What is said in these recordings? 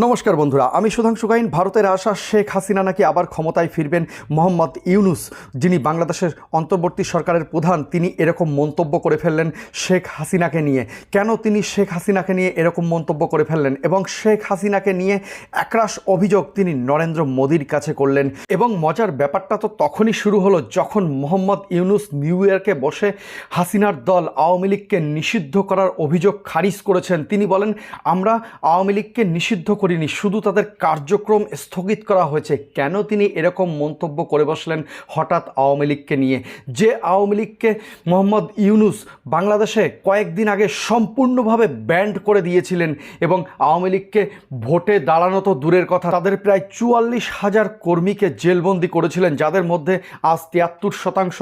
নমস্কার বন্ধুরা, আমি সুধাংশু গাইন। ভারতের আশা শেখ হাসিনা নাকি আবার ক্ষমতায় ফিরবেন? মোহাম্মদ ইউনুস, যিনি বাংলাদেশের অন্তর্বর্তী সরকারের প্রধান, তিনি এরকম মন্তব্য করে ফেললেন শেখ হাসিনাকে নিয়ে। কেন তিনি শেখ হাসিনাকে নিয়ে এরকম মন্তব্য করে ফেললেন? এবং শেখ হাসিনাকে নিয়ে একরাশ অভিযোগ তিনি নরেন্দ্র মোদীর কাছে করলেন। এবং মজার ব্যাপারটা তো তখনই শুরু হলো যখন মোহাম্মদ ইউনুস নিউ ইয়র্কে বসে হাসিনার দল আওয়ামী লীগকে নিষিদ্ধ করার অভিযোগ খারিজ করেছেন। তিনি বলেন, আমরা আওয়ামী লীগকে নিষিদ্ধ করিনি, শুধু তাদের কার্যক্রম স্থগিত করা হয়েছে। কেন তিনি এরকম মন্তব্য করে বসলেন হঠাৎ আওয়ামী লীগকে নিয়ে? যে আওয়ামী লীগকে মোহাম্মদ ইউনুস বাংলাদেশে কয়েকদিন আগে সম্পূর্ণভাবে ব্যান্ড করে দিয়েছিলেন এবং আওয়ামী লীগকে ভোটে দাঁড়ানো তো দূরের কথা, তাদের প্রায় চুয়াল্লিশ হাজার কর্মীকে জেলবন্দি করেছিলেন, যাদের মধ্যে আজ তিয়াত্তর শতাংশ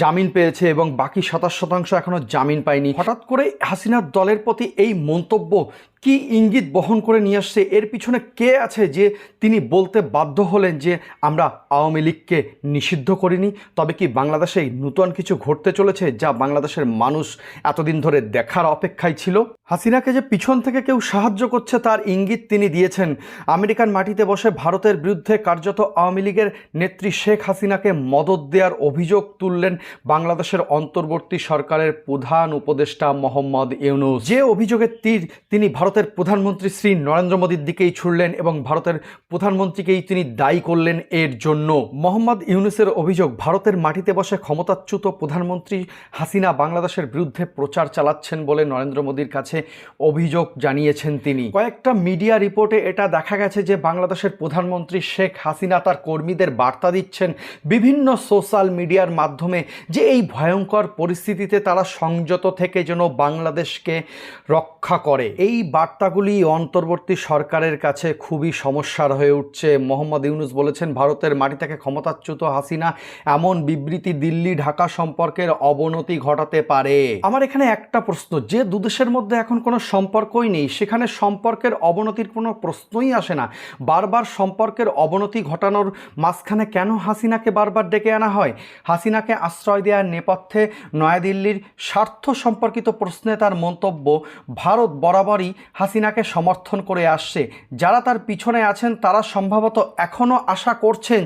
জামিন পেয়েছে এবং বাকি সাতাশ শতাংশ এখনও জামিন পায়নি। হঠাৎ করে হাসিনার দলের প্রতি এই মন্তব্য কি ইঙ্গিত বহন করে নিয়ে আসছে? এর পিছনে কে আছে যে তিনি বলতে বাধ্য হলেন যে আমরা আওয়ামী লীগকে নিষিদ্ধ করিনি? তবে কি বাংলাদেশে নূতন কিছু ঘটতে চলেছে যা বাংলাদেশের মানুষ এতদিন ধরে দেখার অপেক্ষায় ছিল? হাসিনাকে যে পিছন থেকে কেউ সাহায্য করছে তার ইঙ্গিত তিনি দিয়েছেন। আমেরিকান মাটিতে বসে ভারতের বিরুদ্ধে কার্যত আওয়ামী লীগের নেত্রী শেখ হাসিনাকে মদত দেওয়ার অভিযোগ তুললেন বাংলাদেশের অন্তর্বর্তী সরকারের প্রধান উপদেষ্টা মোহাম্মদ ইউনুস। যে অভিযোগের তীর তিনি ভারতের প্রধানমন্ত্রী শ্রী নরেন্দ্র মোদীর দিকেই ছুড়লেন এবং ভারতের প্রধানমন্ত্রীকেই তিনি দায়ী করলেন এর জন্য। মোহাম্মদ ইউনুসের অভিযোগ, ভারতের মাটিতে বসে ক্ষমতাচ্যুত প্রধানমন্ত্রী হাসিনা বাংলাদেশের বিরুদ্ধে প্রচার চালাচ্ছেন বলে নরেন্দ্র মোদীর কাছে অভিযোগ জানিয়েছেন তিনি। কয়েকটা মিডিয়া রিপোর্টে এটা দেখা গেছে যে বাংলাদেশের প্রধানমন্ত্রী শেখ হাসিনা তার কর্মীদের বার্তা দিচ্ছেন বিভিন্ন সোশ্যাল মিডিয়ার মাধ্যমে যে এই ভয়ঙ্কর পরিস্থিতিতে তারা সংযত থেকে যেন বাংলাদেশকে রক্ষা করে। এই বার্তাগুলি অন্তর্বর্তী সরকারের কাছে খুবই সমস্যার হয়ে উঠছে। মোহাম্মদ ইউনুস বলেছেন, ভারতের মাটি থেকে ক্ষমতাচ্যুত হাসিনা এমন বিবৃতি দিল্লি, ঢাকা সম্পর্কের অবনতি ঘটাতে পারে। আমার এখানে একটা প্রশ্ন, যে দুদেশের মধ্যে এখন কোনো সম্পর্কই নেই, সেখানে সম্পর্কের অবনতির কোনো প্রশ্নই আসে না। বারবার সম্পর্কের অবনতি ঘটানোর মাঝখানে কেন হাসিনাকে বারবার ডেকে আনা হয়? হাসিনাকে আশ্রয় দেওয়ার নেপথ্যে নয়াদিল্লির স্বার্থ সম্পর্কিত প্রশ্নে তার মন্তব্য ভারত বরাবরই হাসিনাকে সমর্থন করে আসছে। যারা তার পিছনে আছেন, তারা সম্ভবত এখনও আশা করছেন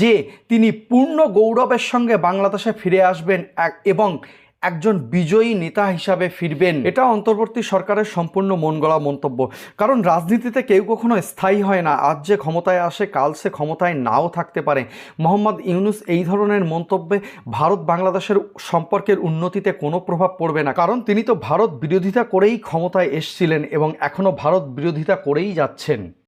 যে তিনি পূর্ণ গৌরবের সঙ্গে বাংলাদেশে ফিরে আসবেন, এবং একজন বিজয়ী নেতা হিসাবে ফিরবেন। এটা অন্তর্বর্তী সরকারের সম্পূর্ণ মন গড়া মন্তব্য। কারণ রাজনীতিতে কেউ কখনো স্থায়ী হয় না। আজ যে ক্ষমতায় আসে, কাল সে ক্ষমতায় নাও থাকতে পারে। মোহাম্মদ ইউনুস এই ধরনের মন্তব্যে ভারত বাংলাদেশের সম্পর্কের উন্নতিতে কোনো প্রভাব পড়বে না। কারণ তিনি তো ভারত বিরোধিতা করেই ক্ষমতায় এসছিলেন এবং এখনও ভারত বিরোধিতা করেই যাচ্ছেন।